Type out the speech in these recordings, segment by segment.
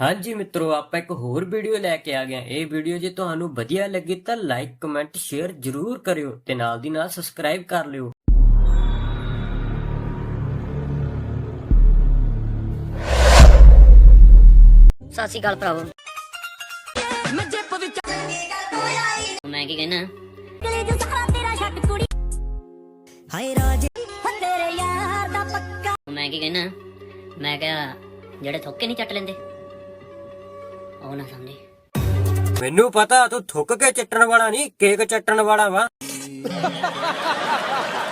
ਹਾਂਜੀ ਮਿੱਤਰੋ, ਆਪਾਂ ਇੱਕ ਹੋਰ ਵੀਡੀਓ ਲੈ ਕੇ ਆ ਗਏ ਹਾਂ। ਇਹ ਵੀਡੀਓ ਜੇ ਤੁਹਾਨੂੰ ਵਧੀਆ ਲੱਗੀ ਤਾਂ ਲਾਈਕ ਕਮੈਂਟ ਸ਼ੇਅਰ ਜ਼ਰੂਰ ਕਰਿਓ ਤੇ ਨਾਲ ਦੀ ਨਾਲ ਸਬਸਕ੍ਰਾਈਬ ਕਰ ਲਿਓ। ਸਤਿ ਸ਼੍ਰੀ ਅਕਾਲ ਭਰਾਵੋ। ਮੈਂ ਕੀ ਕਹਿਣਾ? ਹਾਏ ਰਾਜੇ। ਮੈਂ ਕੀ ਕਹਿਣਾ? ਮੈਂ ਕਿਹਾ, ਜਿਹੜੇ ਥੋਕੇ ਨਹੀਂ ਚੱਟ ਲੈਂਦੇ। ਉਹ ਨਾ ਸਮਝੀ ਮੈਨੂੰ ਪਤਾ, ਤੂੰ ਥੁੱਕ ਕੇ ਚੱਟਣ ਵਾਲਾ ਨਹੀਂ, ਕੇਕ ਚੱਟਣ ਵਾਲਾ ਵਾ।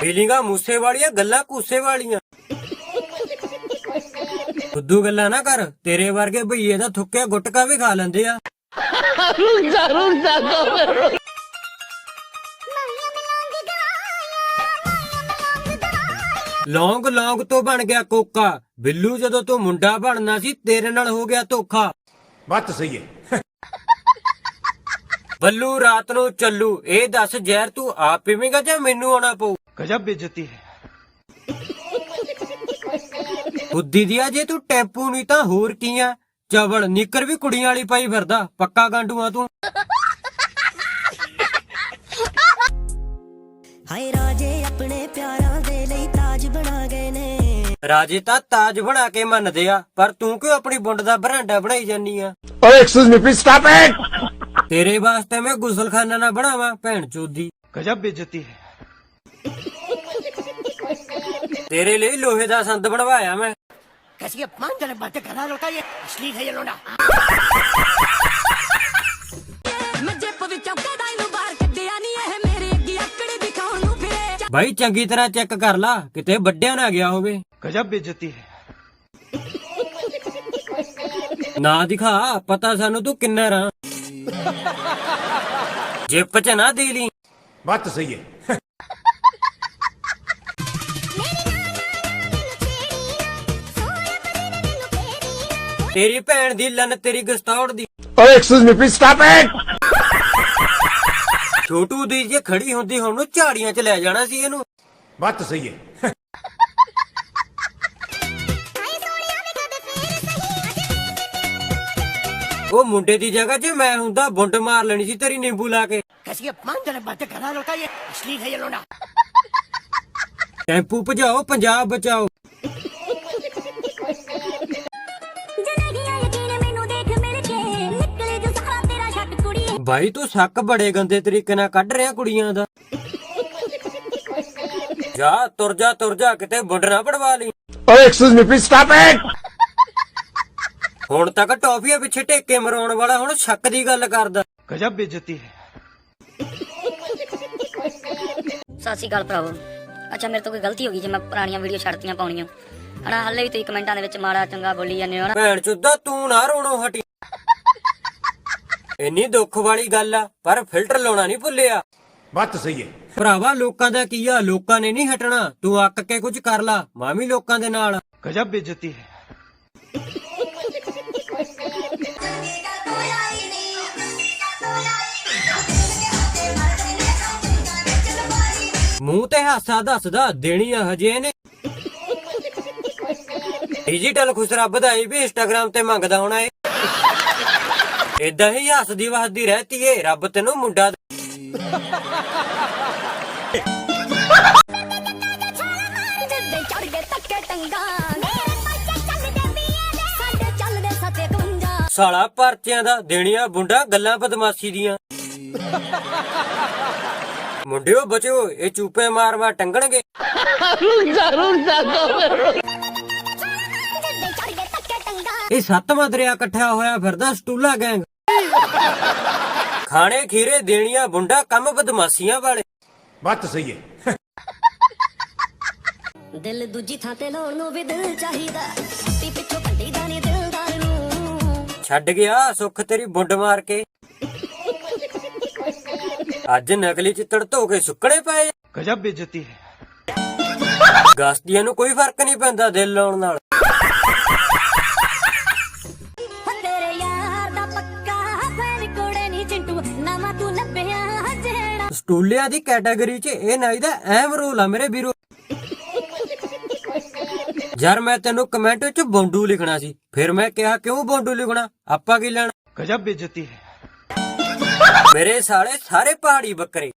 ਫੀਲਿੰਗਾਂ ਮੂਸੇ ਵਾਲੀਆਂ, ਗੱਲਾਂ ਕੂਸੇ ਵਾਲੀਆਂ। ਖੁੱਦੂ ਗੱਲਾਂ ਨਾ ਕਰ, ਤੇਰੇ ਵਰਗੇ ਭਈਏ ਦਾ ਥੁੱਕਿਆ ਗੁਟਕਾ ਵੀ ਖਾ ਲੈਂਦੇ ਆ। ਲੌਂਗ ਲੌਂਗ ਤੋਂ ਬਣ ਗਿਆ ਕੋਕਾ। ਬਿੱਲੂ ਜਦੋਂ ਤੂੰ ਮੁੰਡਾ ਬਣਨਾ ਸੀ, ਤੇਰੇ ਨਾਲ ਹੋ ਗਿਆ ਧੋਖਾ। ਬਾਤ ਸਹੀ ਹੈ। ਬੱਲੂ ਰਾਤ ਨੂੰ ਚੱਲੂ ਇਹ ਦੱਸ ਜ਼ਹਿਰ ਤੂੰ ਆਪ ਪੀਵੇਂਗਾ ਜਾਂ ਮੈਨੂੰ ਆਉਣਾ ਪਊ? ਗਜਬ ਬੇਇੱਜ਼ਤੀ ਹੈ। ਬੁੱਧੀ ਦੀਆ ਜੇ ਤੂੰ ਟੈਂਪੂ ਨਹੀਂ ਤਾਂ ਹੋਰ ਕੀ ਆ? ਚਵਲ ਨਿੱਕਰ ਵੀ ਕੁੜੀਆਂ ਵਾਲੀ ਪਾਈ ਫਿਰਦਾ ਪੱਕਾ ਗਾਂਡੂਆ ਤੂੰ। ਹਾਏ ਰਾਜੇ ਆਪਣੇ ਪਿਆਰਾਂ ਦੇ ਲਈ ਤਾਜ ਬਣਾ ਗਏ ਨੇ। ਰਾਜੇ ਤਾਂ ਤਾਜ ਬਣਾ ਕੇ ਮੰਨਦੇ ਆ ਪਰ ਤੂੰ ਕਿਉਂ ਆਪਣੀ ਬੁੰਡ ਦਾ ਬਰਾਂਡਾ ਬਣਾਈ ਜਾਨੀ ਆ ओए excuse me please stop it ਤੇਰੇ ਵਾਸਤੇ ਮੈਂ ਗੁਸਲਖਾਨਾ ਨਾ ਬਣਾਵਾਂ ਭੈਣ ਚੋਦੀ गजब बेइज्जती है ਤੇਰੇ ਲਈ ਲੋਹੇ ਦਾ ਸੰਦ ਬਣਵਾਇਆ ਮੈਂ कैसी अपमानजनक बातें कर रहा लड़का ये असली है ये लोना ਮੈਂ ਜੇਬ ਵਿੱਚੋਂ ਕਦਾ ਇਹਨੂੰ ਬਾਹਰ ਕੱਢਿਆ ਨਹੀਂ ਇਹ ਮੇਰੇ ਅੱਗੇ ਆਕੜੇ ਦਿਖਾਉਣ ਨੂੰ ਫਿਰੇ ਬਾਈ ਚੰਗੀ ਤਰ੍ਹਾਂ ਚੈੱਕ ਕਰ ਲਾ ਕਿਤੇ ਵੱਡਿਆ ਨਾ ਗਿਆ ਹੋਵੇ गजब बेइज्जती है ਨਾ ਦਿਖਾ ਪਤਾ ਸਾਨੂੰ ਤੂੰ ਕਿੰਨਾ ਰਾਂ ਜਿੱਪ ਚ ਨਾ ਦੇ ਲਈ बात तो सही है ਤੇਰੀ ਭੈਣ ਦੀ ਲੰਨ ਤੇਰੀ ਗਸਤੌੜ ਦੀ ओए excuse me please stop it ਛੋਟੂ ਦੀ ਜੇ ਖੜੀ ਹੁੰਦੀ ਹੁਣ ਨੂੰ ਝਾੜੀਆਂ 'ਚ ਲੈ ਜਾਣਾ ਸੀ ਇਹਨੂੰ बात तो सही है ਉਹ ਮੁੰਡੇ ਦੀ ਜਗ੍ਹਾ 'ਚ ਮੈਂ ਹੁੰਦਾ ਬੁੰਡ ਮਾਰ ਲੈਣੀ ਸੀ ਤੇਰੀ ਨਿੰਬੂ ਲਾ ਕੇ। ਕਸੀ ਅਪਮਾਨ ਜਨ ਬੱਦ ਕਰਾ ਲੋਟਾ ਇਹ ਅਸਲੀ ਹੈ ਇਹ ਲੋਨਾ ਟੈਂਪੂ ਭਜਾਓ ਪੰਜਾਬ ਬਚਾਓ। ਭਾਈ ਤੂੰ ਸੱਕ ਬੜੇ ਗੰਦੇ ਤਰੀਕੇ ਨਾਲ ਕੱਢ ਰਿਆ ਕੁੜੀਆਂ ਦਾ। ਜਾ ਤੁਰ ਜਾ ਤੁਰ ਜਾ ਕਿਤੇ ਬੁੱਢ ਨਾ ਪੜਵਾ ਲਈ। ਓਏ excuse me please stop it ਹੁਣ ਤੱਕ ਟੋਫੀਆਂ ਪਿੱਛੇ ਟੇਕੇ ਮਰਾਉਣ ਵਾਲਾ ਹੁਣ ਸ਼ੱਕ ਦੀ ਗੱਲ ਕਰਦਾ। ਗਜਬ ਬੇਇੱਜ਼ਤੀ ਹੈ। ਸਤਿ ਸ਼੍ਰੀ ਅਕਾਲ ਅੱਛਾ ਮੇਰੇ ਤੋਂ ਕੋਈ ਗਲਤੀ ਹੋ ਗਈ ਜੇ ਮੈਂ ਪੁਰਾਣੀਆਂ ਵੀਡੀਓ ਛੱਡਤੀਆਂ ਪਾਉਣੀਆਂ। ਹਣਾ ਹੱਲੇ ਵੀ ਤੁਸੀਂ ਕਮੈਂਟਾਂ ਦੇ ਵਿੱਚ ਮਾੜਾ ਚੰਗਾ ਬੋਲੀ ਜਾਂਦੇ ਹੋ ਨਾ ਭੈਣ ਚੁੱਦਾ ਤੂੰ ਨਾ ਰੋਣੋ ਹਟੀ। ਇੰਨੀ ਦੁੱਖ ਵਾਲੀ ਗੱਲ ਆ ਪਰ ਫਿਲਟਰ ਲਾਉਣਾ ਨਹੀਂ ਭੁੱਲਿਆ। ਬੱਤ ਸਹੀ ਹੈ। ਭਰਾਵਾ ਲੋਕਾਂ ਦਾ ਕੀ ਆ? ਲੋਕਾਂ ਨੇ ਨਹੀਂ ਹਟਣਾ। ਤੂੰ ਅੱਕ ਕੇ ਕੁਝ ਕਰ ਲਾ। ਮੈਂ ਵੀ ਲੋਕਾਂ ਦੇ ਨਾਲ ਗਜਬ ਬੇਇੱਜ਼ਤੀ ਹੈ। ਮੂੰਹ ਤੇ ਹਾਸਾ ਦੱਸਦਾ, ਦੇਣੀ ਆ ਹਜੇ ਨੇ ਡਿਜੀਟਲ ਖੁਸਰਾ ਵਧਾਈ ਵੀ ਇੰਸਟਾਗ੍ਰam ਤੇ ਮੰਗਦਾ ਹੋਣਾ ਏ। ਇਦਾਂ ਹੀ ਹੱਸਦੀ ਵਸਦੀ ਰਹਤੀ ਏ, ਰੱਬ ਤੈਨੂੰ ਮੁੰਡਾ ਸਾਲਾ ਪਰਚਿਆਂ ਦਾ ਦੇਣੀਆਂ ਬੁੰਡਾ ਗੱਲਾਂ ਬਦਮਾਸ਼ੀ ਦੀਆਂ। ਮੁੰਡਿਓ ਬਚੋ ਇਹ ਚੂਪੇ ਮਾਰ ਟੰਗਣਗੇ। ਇਹ ਸੱਤਵਾਂ ਦਰਿਆ ਇਕੱਠਾ ਹੋਇਆ ਫਿਰਦਾ ਸਟੂਲਾ ਗੈਂਗ। ਖਾਣੇ ਖੀਰੇ ਦੇਣੀਆਂ ਬੁੰਡਾ ਕੰਮ ਬਦਮਾਸ਼ੀਆਂ ਵਾਲੇ। ਬੱਤ ਸਹੀ ਹੈ। ਦਿਲ ਦੂਜੀ ਥਾਂ ਤੇ ਲਾਉਣ ਨੂੰ ਵੀ ਦਿਲ ਚਾਹੀਦਾ। ਸਿੱਟੀ ਪਿੱਛੋਂ ਕੱਢੀ ਦਾ ਦਿਲਦਾਰ ਨੂੰ। ਛੱਡ ਗਿਆ ਸੁੱਖ ਤੇਰੀ ਬੁੰਡ ਮਾਰ ਕੇ। ਅੱਜ ਨਕਲੀ ਚਿੱਤੜ ਧੋ ਕੇ ਸੁੱਕੜੇ ਪਾਏ। ਗਜਬ ਬੇਇੱਜ਼ਤੀ ਹੈ। ਗਾਸਤੀਆਂ ਨੂੰ ਕੋਈ ਫ਼ਰਕ ਨਹੀਂ ਪੈਂਦਾ ਦਿਲ ਲਾਉਣ ਨਾਲ। ਸਟੂਲਿਆ ਦੀ ਕੈਟਾਗਰੀ 'ਚ ਇਹ ਨਾਈ ਦਾ ਐਮ ਰੋਲ ਆ ਮੇਰੇ ਵੀਰੋ। ਯਾਰ ਮੈਂ ਤੈਨੂੰ ਕਮੈਂਟ 'ਚ ਬੌਂਡੂ ਲਿਖਣਾ ਸੀ ਫਿਰ ਮੈਂ ਕਿਹਾ ਕਿਉਂ ਬੌਂਡੂ ਲਿਖਣਾ? ਆਪਾਂ ਕੀ ਲੈਣਾ? ਗਜਬ ਬੇਇੱਜ਼ਤੀ ਹੈ। ਮੇਰੇ ਸਾਲੇ ਸਾਰੇ ਪਹਾੜੀ ਬੱਕਰੇ।